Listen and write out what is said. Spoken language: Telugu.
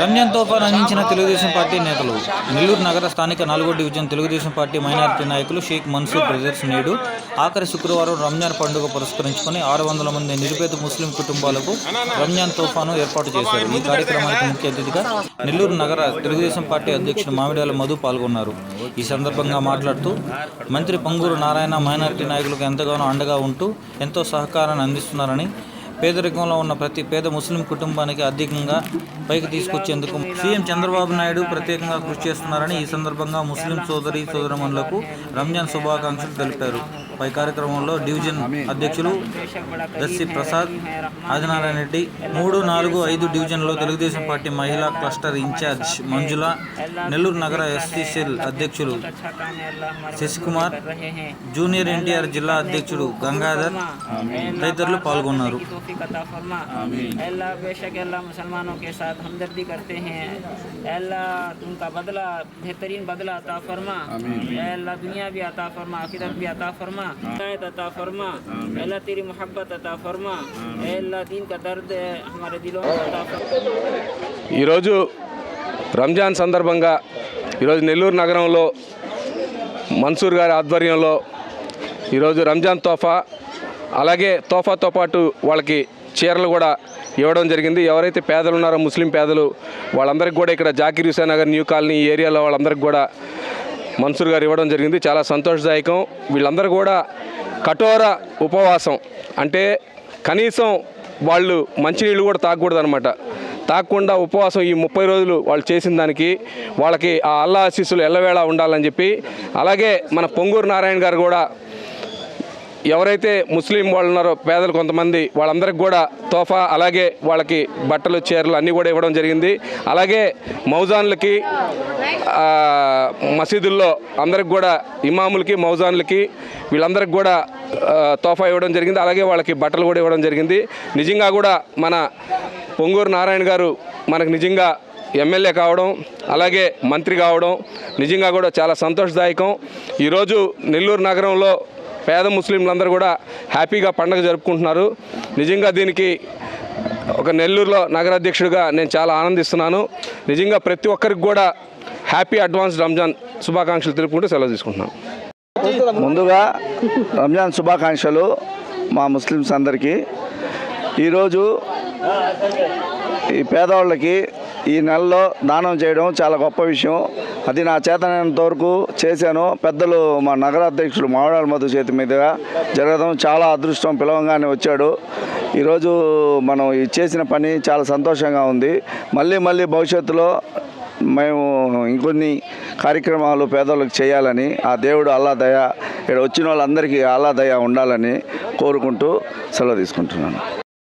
రంజాన్ తోఫాన్ అందించిన తెలుగుదేశం పార్టీ నేతలు. నెల్లూరు నగర స్థానిక నాలుగో డివిజన్ తెలుగుదేశం పార్టీ మైనారిటీ నాయకులు షేక్ మన్సూర్ బ్రదర్స్ నేడు ఆఖరి శుక్రవారం రంజాన్ పండుగ పురస్కరించుకొని ఆరు వందల మంది నిరుపేద ముస్లిం కుటుంబాలకు రంజాన్ తోఫాను ఏర్పాటు చేశారు. ఈ కార్యక్రమానికి ముఖ్య అతిథిగా నెల్లూరు నగర తెలుగుదేశం పార్టీ అధ్యక్షుడు మామిడాల మధు పాల్గొన్నారు. ఈ సందర్భంగా మాట్లాడుతూ మంత్రి పొంగూరు నారాయణ మైనారిటీ నాయకులకు ఎంతగానో అండగా ఉంటూ ఎంతో సహకారాన్ని అందిస్తున్నారని పేదరికంలో ఉన్న ప్రతి పేద ముస్లిం కుటుంబానికి అధికంగా పైకి తీసుకొచ్చేందుకు సీఎం చంద్రబాబు నాయుడు ప్రత్యేకంగా కృషి చేస్తున్నారని ఈ సందర్భంగా ముస్లిం సోదరి సోదరమణులకు రంజాన్ శుభాకాంక్షలు తెలిపారు. పై కార్యక్రమంలో డివిజన్ అధ్యక్షులు దస్సి ప్రసాద్ ఆదినారాయణ రెడ్డి మూడు నాలుగు ఐదు డివిజన్లో తెలుగుదేశం పార్టీ మహిళా క్లస్టర్ ఇన్ఛార్జ్ మంజుల నెల్లూరు నగర ఎస్సీ సెల్ అధ్యక్షులు శశికుమార్ జూనియర్ ఎన్టీఆర్ జిల్లా అధ్యక్షుడు గంగాధర్ తదితరులు పాల్గొన్నారు तौफीक अता फरमा अल्लाह बेशक अल्लाह मुसलमानों के साथ हमदर्दी करते हैं अल्लाह उनका बदला बेहतरीन बदला अता फरमा अल्लाह दुनिया भी अता फरमा आखिरत भी अता फरमा हिदायत अता फरमा अल्लाह तेरी मोहब्बत अता फरमा अल्लाह दीन का दर्द है हमारे दिलों में अता फरमा ఈరోజు రంజాన్ సందర్భంగా ఈరోజు నెల్లూరు నగరంలో మన్సూర్ గారి ఆధ్వర్యంలో ఈరోజు రంజాన్ తోఫా అలాగే తోఫాతో పాటు వాళ్ళకి చీరలు కూడా ఇవ్వడం జరిగింది ఎవరైతే పేదలు ఉన్నారో ముస్లిం పేదలు వాళ్ళందరికీ కూడా ఇక్కడ జాకిర్ హుసేన్ నగర్ న్యూ కాలనీ ఈ ఏరియాలో వాళ్ళందరికీ కూడా మన్సూర్ గారు ఇవ్వడం జరిగింది. చాలా సంతోషదాయకం. వీళ్ళందరూ కూడా కఠోర ఉపవాసం. అంటే కనీసం వాళ్ళు మంచినీళ్ళు కూడా తాగకూడదు అనమాట ఉపవాసం ఈ ముప్పై రోజులు వాళ్ళు చేసిన దానికి వాళ్ళకి ఆ అల్లా ఆశీస్సులు ఎల్లవేళ ఉండాలని చెప్పి అలాగే మన పొంగూరు నారాయణ గారు కూడా ఎవరైతే ముస్లిం వాళ్ళు ఉన్నారో పేదలు కొంతమంది వాళ్ళందరికి కూడా తోఫా అలాగే వాళ్ళకి బట్టలు చీరలు అన్నీ కూడా ఇవ్వడం జరిగింది. అలాగే మౌజాన్లకి మసీదుల్లో అందరికి కూడా ఇమాములకి మౌజాన్లకి వీళ్ళందరికి కూడా తోఫా ఇవ్వడం జరిగింది. అలాగే వాళ్ళకి బట్టలు కూడా ఇవ్వడం జరిగింది. నిజంగా కూడా మన పొంగూరు నారాయణ గారు మనకు నిజంగా ఎమ్మెల్యే కావడం అలాగే మంత్రి కావడం నిజంగా కూడా చాలా సంతోషదాయకం. ఈరోజు నెల్లూరు నగరంలో పేద ముస్లింలందరూ కూడా హ్యాపీగా పండగ జరుపుకుంటున్నారు. నిజంగా దీనికి ఒక నెల్లూరులో నగరాధ్యక్షుడిగా నేను చాలా ఆనందిస్తున్నాను. నిజంగా ప్రతి ఒక్కరికి కూడా హ్యాపీ అడ్వాన్స్ రంజాన్ శుభాకాంక్షలు తెలుపుకుంటూ సెలవు తీసుకుంటున్నాను ముందుగా రంజాన్ శుభాకాంక్షలు మా ముస్లిమ్స్ అందరికీ. ఈరోజు ఈ పేదవాళ్ళకి ఈ నెలలో దానం చేయడం చాలా గొప్ప విషయం. అది నా చేతనంత వరకు చేశాను. పెద్దలు మా నగరాధ్యక్షుడు మామిడాల మధు చేతి మీదుగా జరగడం చాలా అదృష్టం పిలవంగానే వచ్చాడు. ఈరోజు మనం ఈ చేసిన పని చాలా సంతోషంగా ఉంది. మళ్ళీ మళ్ళీ భవిష్యత్తులో మేము ఇంకొన్ని కార్యక్రమాలు పేదలకు చేయాలని ఆ దేవుడు అల్లా దయ ఇక్కడ వచ్చిన వాళ్ళందరికీ అల్లా దయ ఉండాలని కోరుకుంటూ సెలవు తీసుకుంటున్నాను.